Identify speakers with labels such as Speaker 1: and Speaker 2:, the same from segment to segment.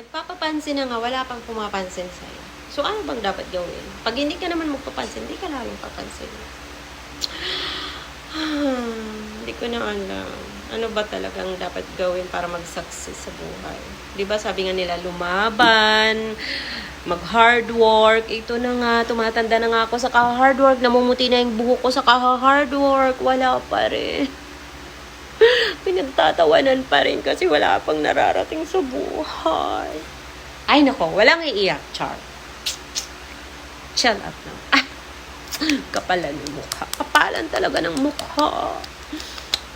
Speaker 1: Nagpapapansin na nga, wala pang pumapansin sa'yo. So, ano bang dapat gawin? Pag hindi ka naman magpapansin, hindi ka lalong papansin. hindi ko na alam. Ano ba talagang dapat gawin para mag-success sa buhay? Di ba sabi nga nila, lumaban, mag-hard work. Ito na nga, tumatanda na nga ako sa ka-hard work. Namumuti na yung buhok ko sa ka-hard work. Wala pa rin. Pinagtatawanan pa rin kasi wala pang nararating sa buhay. Ay nako, walang iiyak, Char. Chill up na. Ah, kapalan ng mukha. Kapalan talaga ng mukha.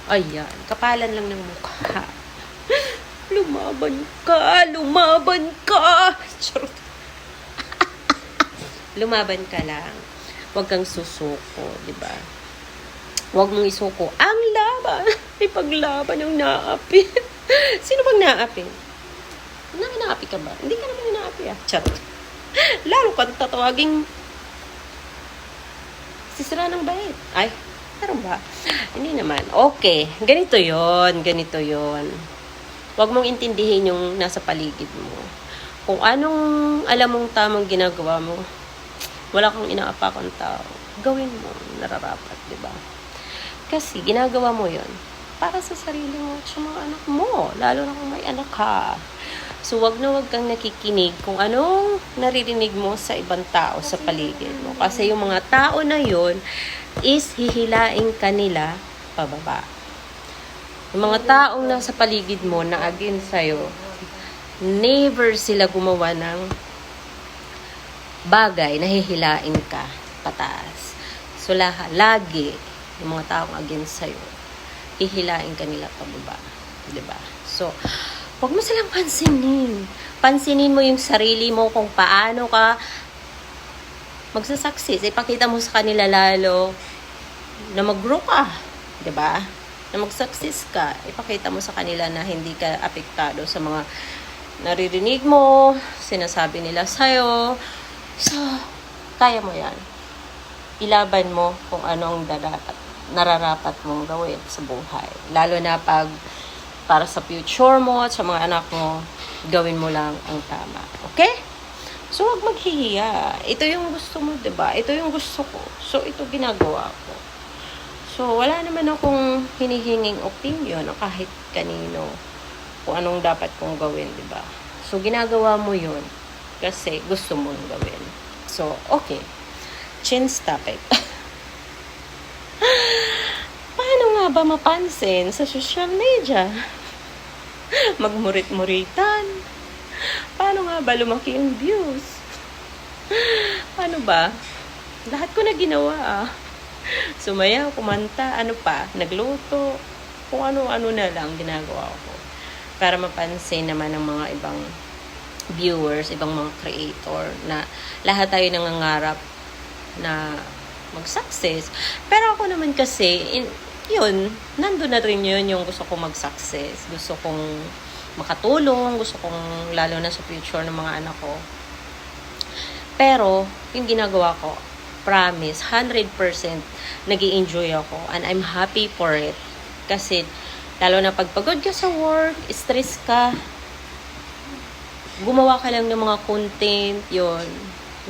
Speaker 1: Ayan, kapalan lang ng mukha. Lumaban ka, lumaban ka. Charot. lumaban ka lang. Huwag kang susuko, di ba? Huwag mong isuko. Ang laban! Ipaglaban ng naapi. Sino bang naapi? Na naapi ka ba? Hindi ka naman naapi ah. Charot. Lalo kang tatawaging sisira ng bait. Ay, meron ba? Hindi naman. Okay. Ganito yon Ganito yon Huwag mong intindihin yung nasa paligid mo. Kung anong alam mong tamang ginagawa mo, wala kang inaapakang tao. Gawin mo, nararapat, di ba? Kasi ginagawa mo yon para sa sarili mo at sa mga anak mo. Lalo na kung may anak ka. So, wag na wag kang nakikinig kung anong naririnig mo sa ibang tao sa paligid mo. Kasi yung mga tao na yon is hihilaing kanila pababa. Yung mga taong nasa paligid mo na against sa'yo, never sila gumawa ng bagay na hihilain ka pataas. So, lagi, yung mga taong against sa'yo, hihilain ka nila pababa. ba? So, huwag mo silang pansinin. Pansinin mo yung sarili mo kung paano ka magsasucceed. Ipakita mo sa kanila lalo na mag-grow ka. ba? Na mag-success ka. Ipakita mo sa kanila na hindi ka apektado sa mga naririnig mo, sinasabi nila sa'yo. So, kaya mo yan. Ilaban mo kung ano ang darapat, nararapat mong gawin sa buhay. Lalo na pag para sa future mo at sa mga anak mo, gawin mo lang ang tama. Okay? So, huwag maghihiya. Ito yung gusto mo, 'di ba? Ito yung gusto ko. So, ito ginagawa ko. So, wala naman akong hinihinging opinion o kahit kanino kung anong dapat kong gawin, 'di ba? So, ginagawa mo 'yun kasi gusto mong gawin. So, okay. Chin's topic. Paano nga ba mapansin sa social media? Magmurit-muritan. Paano nga ba lumaki yung views? Paano ba? Lahat ko na ginawa ah. Sumayaw, kumanta, ano pa, nagluto, kung ano-ano na lang ginagawa ko. Para mapansin naman ng mga ibang viewers, ibang mga creator na lahat tayo nangangarap na mag-success. Pero ako naman kasi, in, yun, nandun na rin yun yung gusto kong mag-success. Gusto kong makatulong, gusto kong lalo na sa future ng mga anak ko. Pero, yung ginagawa ko, promise, 100% nag enjoy ako and I'm happy for it. Kasi, lalo na pag pagod ka sa work, stress ka, gumawa ka lang ng mga content, yon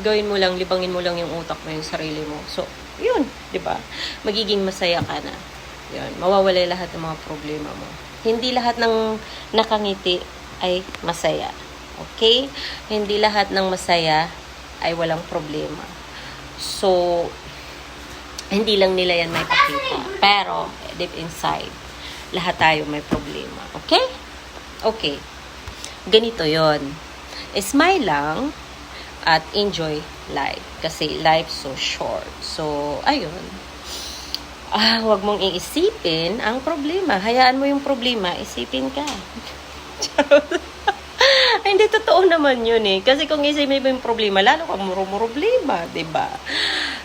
Speaker 1: gawin mo lang, libangin mo lang yung utak mo, yung sarili mo. So, yun, di ba? Magiging masaya ka na. Yun, mawawala lahat ng mga problema mo. Hindi lahat ng nakangiti ay masaya. Okay? Hindi lahat ng masaya ay walang problema. So, hindi lang nila yan may pakita. Pero, deep inside, lahat tayo may problema. Okay? Okay. Ganito yon Smile lang at enjoy life. Kasi life so short. So, ayun. Ah, wag mong iisipin ang problema. Hayaan mo yung problema, isipin ka. Ay, hindi totoo naman yun eh. Kasi kung isipin mo yung problema, lalo kang muro-problema, 'di ba?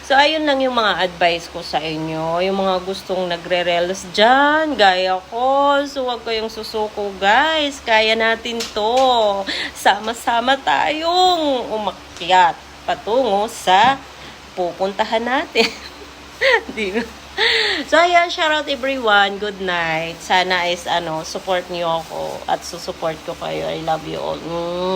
Speaker 1: So, ayun lang yung mga advice ko sa inyo. Yung mga gustong nagre-reels dyan, gaya ko. So, huwag kayong susuko, guys. Kaya natin to. Sama-sama tayong umakyat patungo sa pupuntahan natin. Di ba? So, ayan, shout out everyone. Good night. Sana is, ano, support niyo ako at susupport ko kayo. I love you all. Mm.